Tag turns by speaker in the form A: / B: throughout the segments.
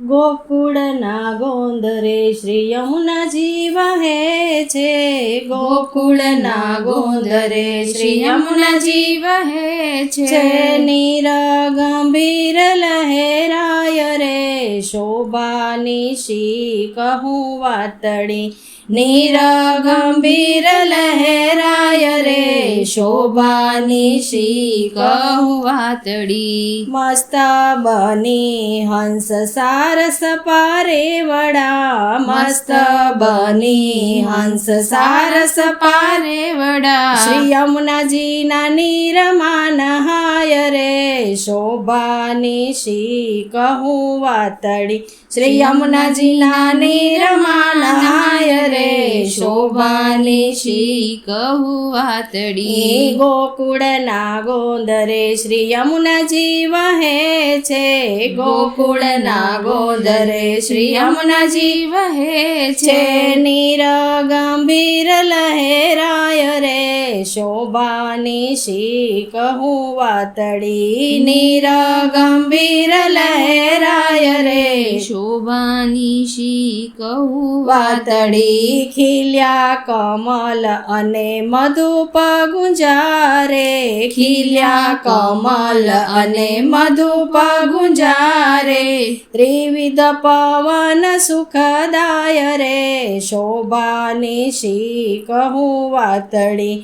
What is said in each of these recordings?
A: ગોકુળના ગોંદરે શ્રી યમુનાજી વહે છે.
B: ગોકુળના ગોંદરે શ્રી યમુનાજી વહે
A: છે.
B: છે.
A: નીર ગંભીર લહેરાય રે. શોભાની શી કહું વાતડી. નીર ગંભીર લહેરાય રે. શોભાની શી કહું મસ્ત બની હંસ સારસ પારે વડા. મસ્ત બની હંસ સારસ પારે
B: વડા
A: શ્રી યમુનાજીના નીરમાં નહાય રે શોભાની શી કહું વાતડી શ્રી યમુનાજીના નીરમાં નહાય રે શોભાની શી
B: કહું વાતડી
A: ગોકુળના ગોંદરે શ્રી યમુનાજી વહે છે ગોકુળના ગોંદરે શ્રી યમુનાજી
B: વહે
A: છે
B: છે
A: નીર ગંભીર લહેરાય રે શોભાની શી કહું વાતડી નીર ગંભીર લહેરાય રે.
B: શોભાની શી કહું
A: વાતડી ખીલ્યા કમલ અને મધુપ ગુંજારે ખીલ્યા કમલ અને મધુપ ગુંજારે ત્રિવિધ પવન સુખદાય રે. શોભાની શી કહું વાતડી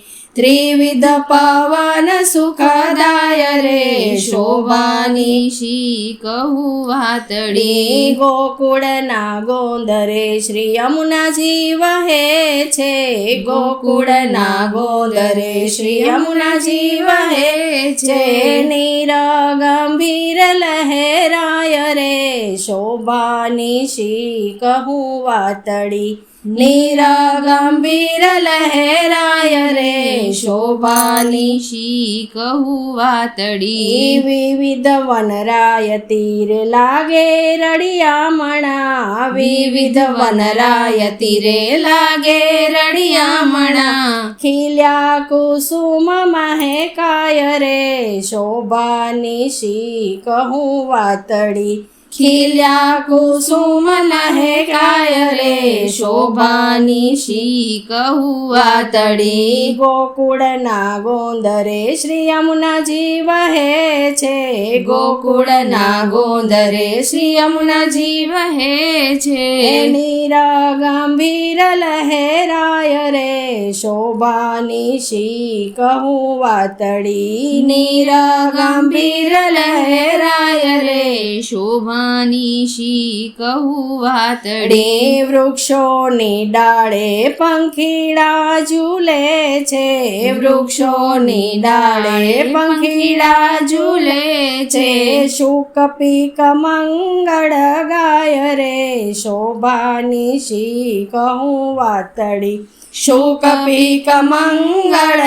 A: પવન સુખદાય રે શોભાની
B: શી કહું વાતડી
A: ડી ગોકુળના ગોંદરે શ્રી યમુનાજી વહે છે ગોકુળના ગોંદરે શ્રી યમુનાજી વહે છે નીર ગંભીર લહેરાય રે શોભાની શી કહું વાતડી નીર ગંભીર લહેરાય રે શોભાની
B: શી કહુ વાતડી
A: વિવિધ વનરાય તીર લાગે રડિયામણા વિવિધ વનરાય તીરે લાગે રડિયામણા ખીલ્યા કુસુમ મહેકાય રે શોભાની શી કહું વાતડી ખીલ્યા કુસુમ લહેકાય રે શોભાની શી
B: કહું
A: વાતડી ગોકુળના ગોંદરે શ્રી યમુનાજી વહે છે. ગોકુળના ગોંદરે શ્રી યમુનાજી
B: વહે છે.
A: નીર ગંભીર લહેરાય રે. શોભાની શી કહું વાતડી નીરા ગંભીર લહેરાય રે.
B: શોભાની શી કહું વાતડી
A: વૃક્ષોની ડાળે પંખીડા ઝૂલે છે. વૃક્ષોની ડાળે પંખીડા ઝૂલે છે. શુક, પીક, મંગળ ગાય રે. શોભાની શી કહું વાતડી શુક પીક મંગળ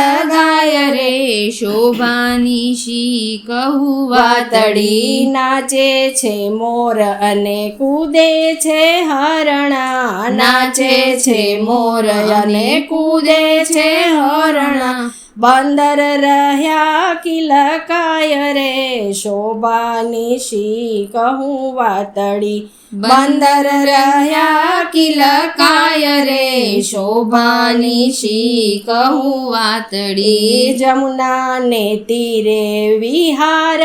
A: રે
B: શોભાની શી કહું
A: વાતડી નાચે છે મોર અને કૂદે છે હરણા નાચે છે મોર અને કૂદે છે હરણા બંદર રહ્યા કિલકાય રે શોભાની શી કહું વાતડી બંદર રહ્યા કિલકાય રે, શોભાની શી કહું
B: વાતડી
A: જમુના ને તીરે વિહાર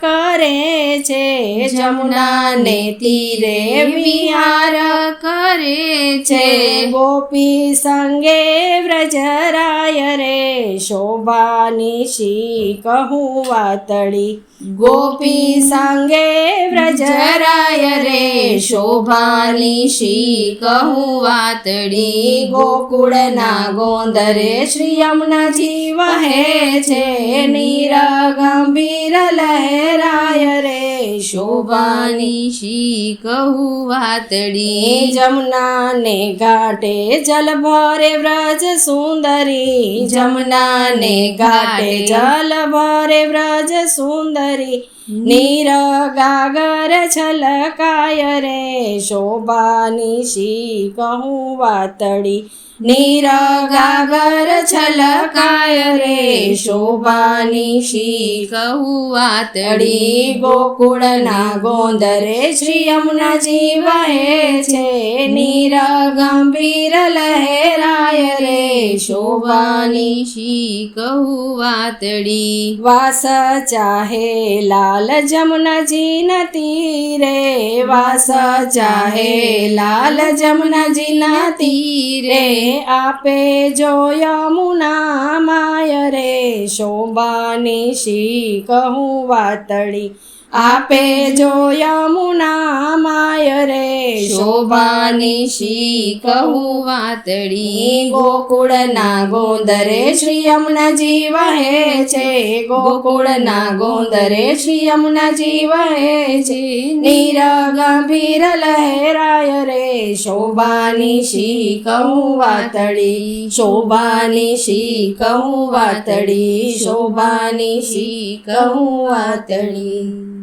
A: કરે છે. જમુના ને તીરે વિહાર
B: કરે
A: છે. ગોપી સંગે વ્રજરાય રે, શોભાની શી કહું વાતડી. ગોપી સંગે વ્રજરાય રે શોભાની શી કહું વાતડી? ગોકુળના ગોંદરે શ્રી યમુનાજી વહે છે નીર ગંભીર લહેરાય રે. શોભાની
B: શોભાની શી કહું વાતડી?
A: જમના ને ઘાટે જલ ભરે વ્રજ સુંદરી. જમના ને ઘાટે જલ ભરે વ્રજ સુંદરી. નીર ગાગર છલકાય રે શોભાની શી કહું વાતડી નીર ગાગર છલકાય રે શોભાની શી
B: કહું વાતડી
A: અડી ગોકુળના ગોંદરે શ્રી યમુનાજી જીવાય છે નીર ગંભીર લહેરાય રે શોભાની
B: શી કહું વાતડી
A: વાસ ચાહે લાલ જમુનાજી ન તીરે વાસ ચાહે લાલ જમુનાજી ન તીરે આપે જો યમુના માય રે શોભાની શી કહું વાતડી આપે જો યમુના માય રે. શોભાની શી કહું
B: વાતડી.
A: ગોકુળના ગોંદરે શ્રી યમુનાજી વહે છે. ગોકુળના ગોંદરે શ્રી યમુનાજી વહે છે. નીર ગંભીર લહેરાય રે. શોભાની શી કહું વાતડી. શોભાની શી કહું વાતડી. શોભાની શી કહું વાતડી.